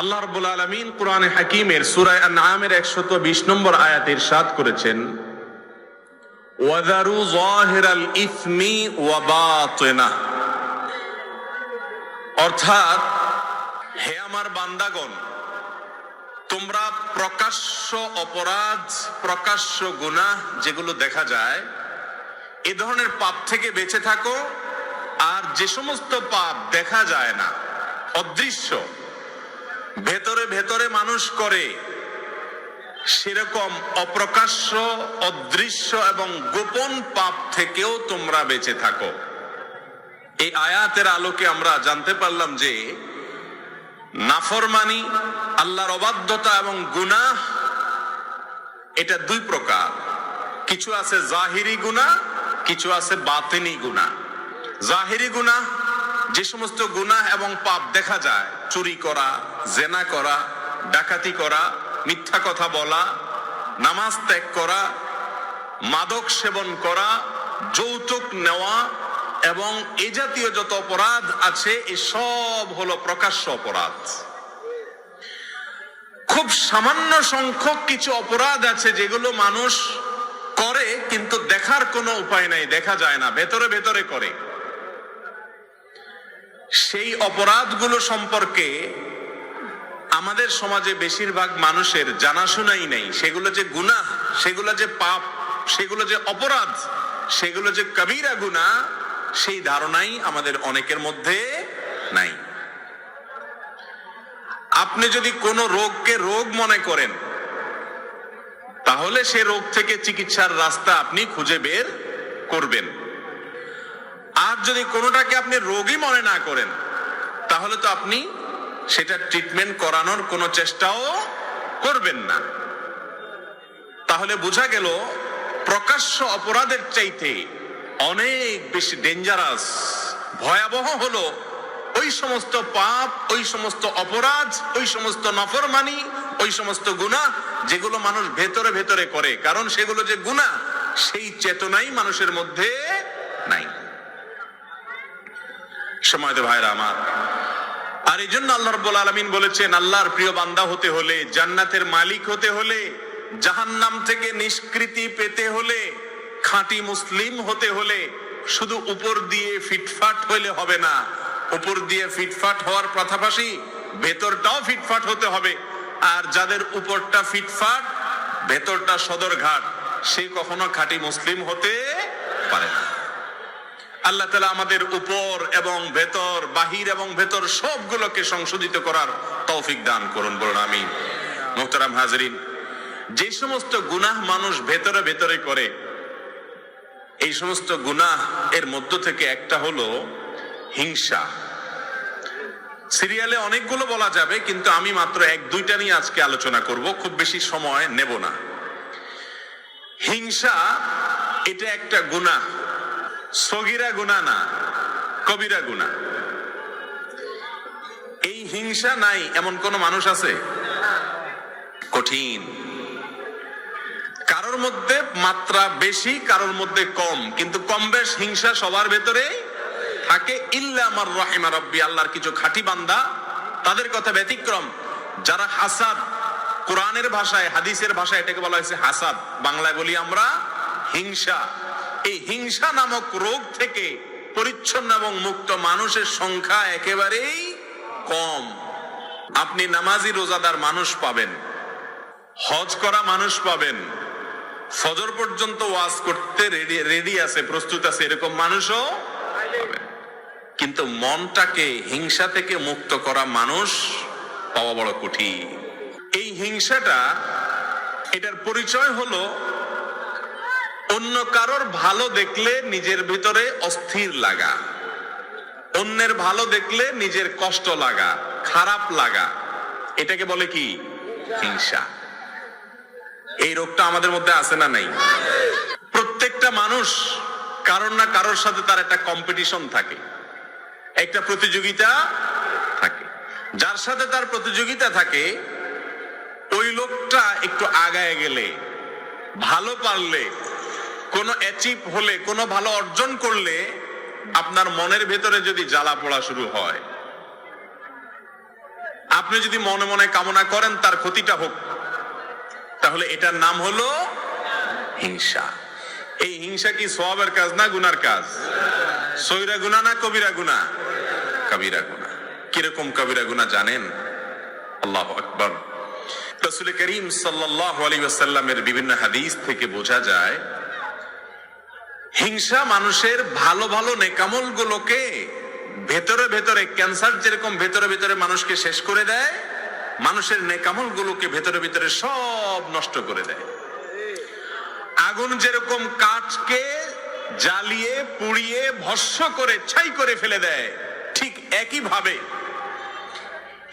আল্লাহ রব্বুল আলমিন কোরআনে হাকিমের সুরায় আনআমের একশত বিশ নম্বর আয়াত ইরশাদ করেছেন ওয়াদারু জাহিরাল ইসমি ওয়া বাতিনা। অর্থাৎ, হে আমার বান্দাগণ, তোমরা প্রকাশ্য অপরাধ, প্রকাশ্য গুনাহ যেগুলো দেখা যায়, এ ধরনের পাপ থেকে বেঁচে থাকো, আর যে সমস্ত পাপ দেখা যায় না, অদৃশ্য ভেতরে ভেতরে মানুষ করে, সেরকম অপ্রকাশ্য, অদৃশ্য এবং গোপন পাপ থেকেও তোমরা বেঁচে থাকো। এই আয়াতের আলোকে আমরা জানতে পারলাম যে, নাফরমানি, আল্লাহর অবাধ্যতা এবং গুনাহ, এটা দুই প্রকার। কিছু আছে জাহিরি গুনাহ, কিছু আছে বাতিনি গুনাহ। জাহিরি গুনাহ, যে সমস্ত গুনাহ এবং পাপ দেখা যায়, চুরি করা জেনা করা, ডাকাতি করা, মিথ্যা কথা বলা, নামাজ ত্যাগ করা, মাদক সেবন করা, যৌতুক নেওয়া এবং এ জাতীয় যত অপরাধ আছে এসব হলো প্রকাশ্য অপরাধ। খুব সামান্য সংখ্যক কিছু অপরাধ আছে যেগুলো মানুষ করে, কিন্তু দেখার কোনো উপায় নাই, দেখা যায় না, ভেতরে ভেতরে করে। সেই অপরাধগুলো সম্পর্কে আমাদের সমাজে বেশিরভাগ মানুষের জানাশোনাই নেই। সেগুলো যে গুনাহ, সেগুলো যে পাপ, সেগুলো যে অপরাধ, সেগুলো যে কবিরা গুনা সেই ধারণাই আমাদের অনেকের মধ্যে নাই। আপনি যদি কোনো রোগকে রোগ মনে করেন, তাহলে সে রোগ থেকে চিকিৎসার রাস্তা আপনি খুঁজে বের করবেন। আর যদি কোনোটাকে আপনি রোগই মনে না করেন, তাহলে তো আপনি সেটা ট্রিটমেন্ট করানোর কোনো চেষ্টাও করবেন না। তাহলে বোঝা গেল, প্রকাশ্য অপরাধের চাইতে অনেক বেশি ডেঞ্জারাস ভয়াবহ হলো ওই সমস্ত পাপ, ওই সমস্ত অপরাধ, ওই সমস্ত নফরমানি, ওই সমস্ত গুনাহ যেগুলো মানুষ ভেতরে ভেতরে করে। কারণ সেগুলো যে গুনাহ, সেই চেতনাই মানুষের মধ্যে নাই। সময় ভাইরা আমার আর এই জন্য আল্লাহ রব্বুল আলমিন বলেছেন, আল্লাহর প্রিয় বান্দা হতে হলে, জান্নাতের মালিক হতে হলে, জাহান্নাম থেকে নিষ্কৃতি পেতে হলে, খাঁটি মুসলিম হতে হলে শুধু উপর দিয়ে ফিটফাট হইলে হবে না। উপর দিয়ে ফিটফাট হওয়ার পাশাপাশি ভেতরটাও ফিটফাট হতে হবে। আর যাদের উপরটা ফিটফাট, ভেতরটা সদরঘাট, সে কখনো খাঁটি মুসলিম হতে পারে না। আল্লাহ তালা আমাদের উপর এবং ভেতর, বাহির এবং ভেতর সবগুলোকে সংশোধিত করার তৌফিক দান করুন, বলুন আমি মোহতারাম হাজরিন, যে সমস্ত গুনাহ মানুষ ভেতরে ভেতরে করে, এই সমস্ত গুনাহ এর মধ্য থেকে একটা হলো হিংসা। সিরিয়ালে অনেকগুলো বলা যাবে, কিন্তু আমি মাত্র এক, দুইটা নিয়ে আজকে আলোচনা করব, খুব বেশি সময় নেব না। হিংসা, এটা একটা গুনাহ। সগিরা গুণা না, কবিরা গুণা। এই হিংসা নাই, এমন কোন মানুষ আছে? কঠিন। কারোর মধ্যে মাত্রা বেশি, কারোর মধ্যে কম। কিন্তু কম বেশ হিংসা সবার ভেতরে থাকে। ইল্লা আমার রহিমা রব্বি, আল্লাহর কিছু খাঁটি বান্দা, তাদের কথা ব্যতিক্রম। যারা হাসাদ, কোরআনের ভাষায়, হাদিসের ভাষায় এটাকে বলা হয়েছে হাসাদ। বাংলায় বলি আমরা হিংসা। এই হিংসা নামক রোগ থেকে পরিচ্ছন্ন এবং মুক্ত মানুষের সংখ্যা একেবারেই কম। আপনি নামাজি রোজাদার মানুষ পাবেন, হজ করা মানুষ পাবেন, ফজর পর্যন্ত ওয়াজ করতে রেডি রেডি আছে, প্রস্তুত আছে, এরকম মানুষও কিন্তু মনটাকে হিংসা থেকে মুক্ত করা মানুষ পাওয়া বড় কঠিন। এই হিংসাটা, এটার পরিচয় হলো অন্য কারোর ভালো দেখলে নিজের ভিতরে অস্থির লাগা। অন্যের ভালো দেখলে নিজের কষ্ট লাগা, খারাপ লাগা। এটাকে বলে কি? হিংসা। এই রোগটা আমাদের মধ্যে আছে না নাই? প্রত্যেকটা মানুষ কারোর না কারোর সাথে তার একটা কম্পিটিশন থাকে। একটা প্রতিযোগিতা থাকে। যার সাথে তার প্রতিযোগিতা থাকে, ওই লোকটা একটু আগায় গেলে, ভালো পারলে কোনো অ্যাচিভ হলে, কোনো ভালো অর্জন করলে আপনার মনের ভেতরে যদি জ্বালা পোড়া শুরু হয়, আপনি যদি মনে মনে কামনা করেন তার ক্ষতিটা হোক, তাহলে এটার নাম হলো হিংসা। এই হিংসা কি সবের কাজ না গুনার কাজ? সৈরা গুনা না কবিরা গুনা কবিরা গুনা কীরকম কবিরা গুনা জানেন? আল্লাহ আকবর। রসুল করিম সাল্লাল্লাহু আলাইহি ওয়াসাল্লামের বিভিন্ন হাদিস থেকে বোঝা যায় হিংসা মানুষের ভালো ভালো নেকামল গুলোকে ভেতরে ভেতরে, ক্যান্সার যেরকম ভেতরে ভেতরে মানুষকে শেষ করে দেয়, মানুষের নেকামল গুলোকে ভেতরে ভেতরে সব নষ্ট করে দেয়। আগুন যেরকম কাঠকে জ্বালিয়ে, পুড়িয়ে ভস্ম করে, ছাই করে ফেলে দেয়, ঠিক একই ভাবে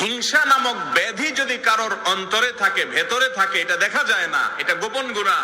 হিংসা নামক ব্যাধি যদি কারোর অন্তরে থাকে, ভেতরে থাকে, এটা দেখা যায় না, এটা গোপন গুণা।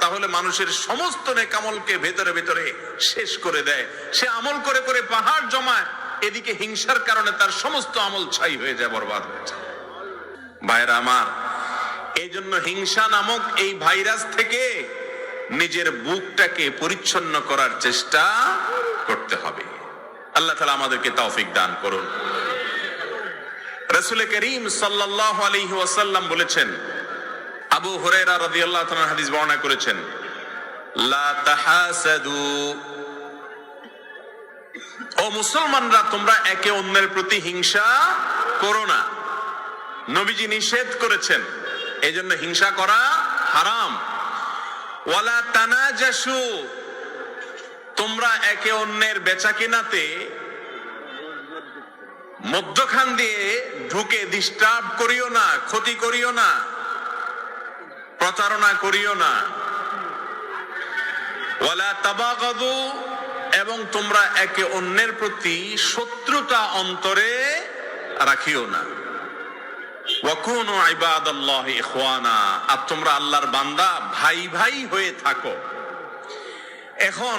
তাহলে মানুষের সমস্ত নেকামলকে ভেতরে ভেতরে শেষ করে দেয়। সে আমল করে করে পাহাড় জমায়, এদিকে হিংসার কারণে তার সমস্ত আমল ছাই হয়ে যায়, বরবাদ হয়ে যায়। আমার এই জন্য হিংসা নামক এই ভাইরাস থেকে নিজের বুকটাকে পরিচ্ছন্ন করার চেষ্টা করতে হবে। আল্লাহ তালা আমাদেরকে তৌফিক দান করুন। রসুল করিম আলাইহি ওয়াসাল্লাম বলেছেন আবু হুরায়রা রাদিয়াল্লাহু তাআলা হাদিস বর্ণনা করেছেন, লা তাহাসাদু। ও মুসলমানরা, তোমরা একে অন্যের প্রতি হিংসা করো না। নবীজি নিষেধ করেছেন এই জন্য হিংসা করা হারাম। ওয়ালা তানাজাসু, তোমরা একে অন্যের বেচা কেনাতে মধ্যখান দিয়ে ঢুকে ডিস্টার্ব করিও না, ক্ষতি করিও না। প্রতারণা করিও না। ওয়ালা তাবাগাদু, এবং তোমরা একে অন্যের প্রতি শত্রুতা অন্তরে রাখিও না। ওয়াকুনু ইবাদাল্লাহি ইখওয়ানা, আর তোমরা আল্লাহর বান্দা ভাই ভাই হয়ে থাকো। এখন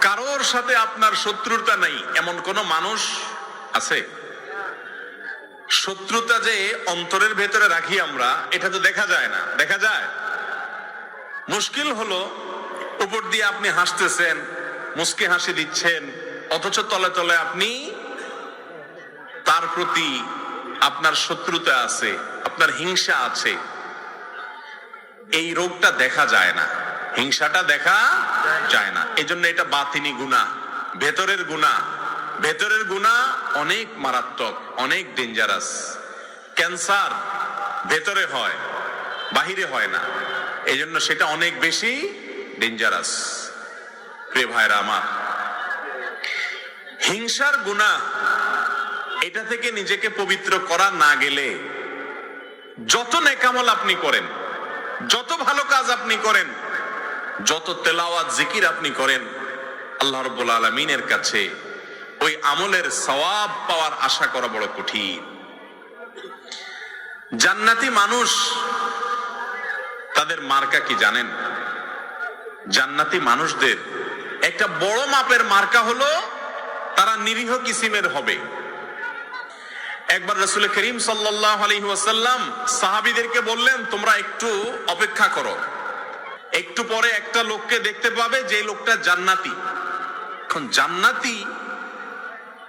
কারোর সাথে আপনার শত্রুতা নাই, এমন কোন মানুষ আছে? শত্রুতা যে অন্তরের ভেতরে রাখি আমরা, এটা তো দেখা যায় না। দেখা যায়? মুশকিল হলো উপর দিয়ে আপনি হাসতেছেন, মুসকে হাসি দিচ্ছেন, অথচ তলে তলে আপনি তার প্রতি আপনার শত্রুতা আছে, আপনার হিংসা আছে। এই রোগটা দেখা যায় না। হিংসাটা দেখা যায় না। এই জন্য এটা বাতিনি গুণা ভেতরের গুণা ভেতরের গুণা অনেক মারাত্মক, অনেক ডেঞ্জারাস ক্যান্সার ভেতরে হয়, বাহিরে হয় না। এই জন্য সেটা অনেক বেশি ডেঞ্জারাস প্রিয় ভাইরা আমার, হিংসার গুণা, এটা থেকে নিজেকে পবিত্র করা না গেলে যত নেকামল আপনি করেন, যত ভালো কাজ আপনি করেন, যত তেলাওয়াত, জিকির আপনি করেন, আল্লাহ রব্বুল আলমিনের কাছে ওই আমলের সওয়াব পাওয়ার আশা করা বড় কঠিন। জান্নাতি মানুষ, তাদের মার্কা কি জানেন? জান্নাতি মানুষদের একটা বড় মাপের মার্কা হলো তারা নিরীহ কিসিমের হবে। একবার রসুল করিম সাল্লাহ সাহাবিদেরকে বললেন, তোমরা একটু অপেক্ষা করো। একটু পরে একটা লোককে দেখতে পাবে যে লোকটা জান্নাতি। এখন জান্নাতি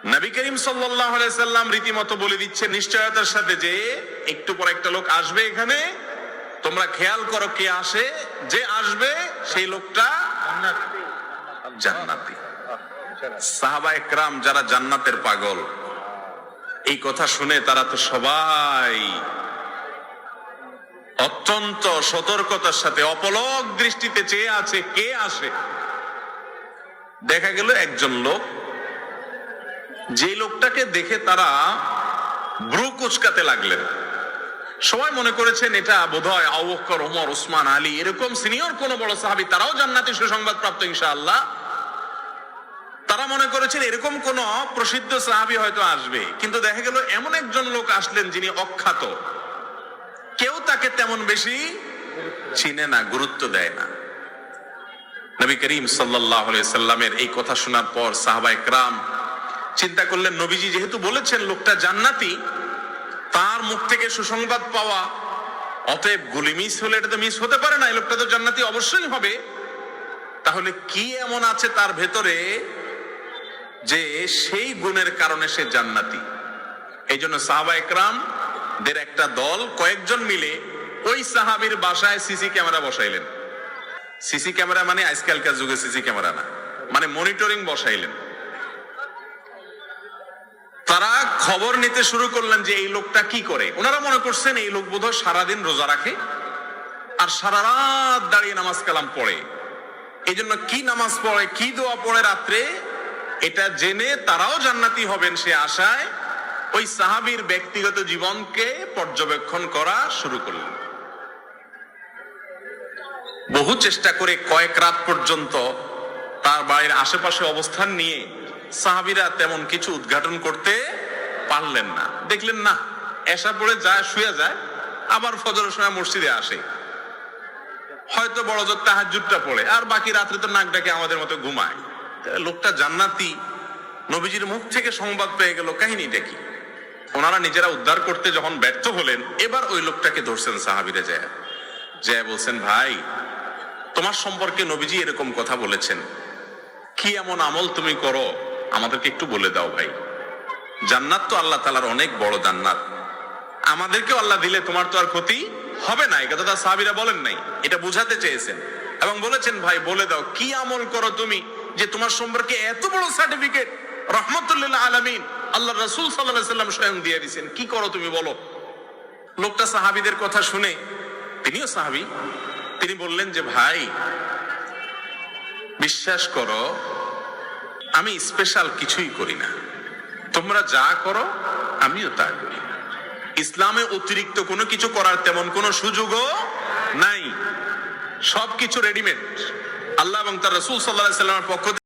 নবী করিম সাল্লাম রীতিমতো বলে দিচ্ছে নিশ্চয়তার সাথে যে একটু পর একটা লোক আসবে এখানে। তোমরা খেয়াল করো কে আসে, যে আসবে সেই লোকটা জান্নাতি। সাহাবা একরাম যারা জান্নাতের পাগল, এই কথা শুনে তারা তো সবাই অত্যন্ত সতর্কতার সাথে, অপলক দৃষ্টিতে চেয়ে আছে কে আসে। দেখা গেল একজন লোক যে লোকটাকে দেখে তারা ব্রু কুচকাতে লাগলেন। সবাই মনে করেছেন এটা বোধহয় আবুবকর ওমর, ওসমান, আলী, এরকম সিনিয়র কোন বড় সাহাবি, তারাও জান্নাতি সুসংবাদ প্রাপ্ত ইনশাআল্লাহ। তারা মনে করেছেন এরকম কোন প্রসিদ্ধ সাহাবি হয়তো আসবে। কিন্তু দেখা গেল এমন একজন লোক আসলেন যিনি অখ্যাত। কেউ তাকে তেমন বেশি চিনে না, গুরুত্ব দেয় না। নবী করিম সাল্লাহ সাল্লামের এই কথা শোনার পর সাহাবা একরাম চিন্তা করলেন, নবীজি যেহেতু বলেছেন লোকটা জান্নাতি, তার মুখ থেকে সুসংবাদ পাওয়া, অতএব গুলি মিস হলে এটা তো মিস হতে পারে না, এই লোকটা তো জান্নাতি অবশ্যই হবে। তাহলে কি এমন আছে তার ভেতরে যে সেই গুণের কারণে সে জান্নাতি? এই জন্য সাহাবা একরাম দের একটা দল, কয়েকজন মিলে ওই সাহাবীর বাসায় সিসি ক্যামেরা বসাইলেন। সিসি ক্যামেরা মানে আজকালকার যুগে সিসি ক্যামেরা না মানে মনিটরিং বসাইলেন। তারা খবর নিতে শুরু করলেন যে এই লোকটা কি করে। ওনারা মনে করছেন এই লোক বোধহয় সারাদিন রোজা রাখে আর সারা রাত দাঁড়িয়ে নামাজ কালাম পড়ে। এই জন্য কি নামাজ পড়ে, কি দোয়া পড়ে রাত্রে, এটা জেনে তারাও জান্নাতি হবেন সে আশায় ওই সাহাবীর ব্যক্তিগত জীবনকে পর্যবেক্ষণ করা শুরু করলেন। বহু চেষ্টা করে কয়েক রাত পর্যন্ত তার বাড়ির আশেপাশে অবস্থান নিয়ে সাহাবিরা তেমন কিছু উদ্ঘাটন করতে পারলেন না। দেখলেন না, এসা পড়ে যায়, শুয়ে যায়, আবার ফজরের সময় মসজিদে আসে। হয়তো বড় জোর তাহাজুদটা পড়ে, আর বাকি রাত্রে তো নাক ডাকে আমাদের মতো ঘুমায়। লোকটা জান্নাতি। নবীজির মুখ থেকে সংবাদ পেয়ে গেল, কাহিনীটা কি? ওনারা নিজেরা উদ্ধার করতে যখন ব্যর্থ হলেন, এবার ওই লোকটাকে ধরছেন সাহাবিরে যায়। যায় বলছেন, ভাই, তোমার সম্পর্কে নবীজি এরকম কথা বলেছেন। কি এমন আমল তুমি করো আমাদেরকে একটু বলে দাও ভাই। জান্নাত তো আল্লাহ তালার অনেক বড় জান্নাত। আমাদেরকেও আল্লাহ দিলে তোমার তো আর ক্ষতি হবে না, এই কথাটা সাহাবিরা বলেন নাই। এটা বুঝাতে চেয়েছেন। এবং বলেছেন, ভাই, বলে দাও, কি আমল করো তুমি যে তোমার সম্পর্কে এত বড় সার্টিফিকেট রহমতুল্লাহ আলমিন আল্লাহ রসুল সাল্লাহ সাল্লাম স্বয়ং দিয়ে দিয়েছেন, কি করো তুমি বলো? লোকটা সাহাবিদের কথা শুনে, তিনিও সাহাবি, তিনি বললেন যে, ভাই, বিশ্বাস করো আমি স্পেশাল কিছুই করি না। তোমরা যা করো, আমিও তা করি। ইসলামে অতিরিক্ত কোনো কিছু করার তেমন কোনো সুযোগও নাই। সবকিছু রেডিমেড আল্লাহ এবং তার রসুল সাল্লাহ সাল্লামের পক্ষ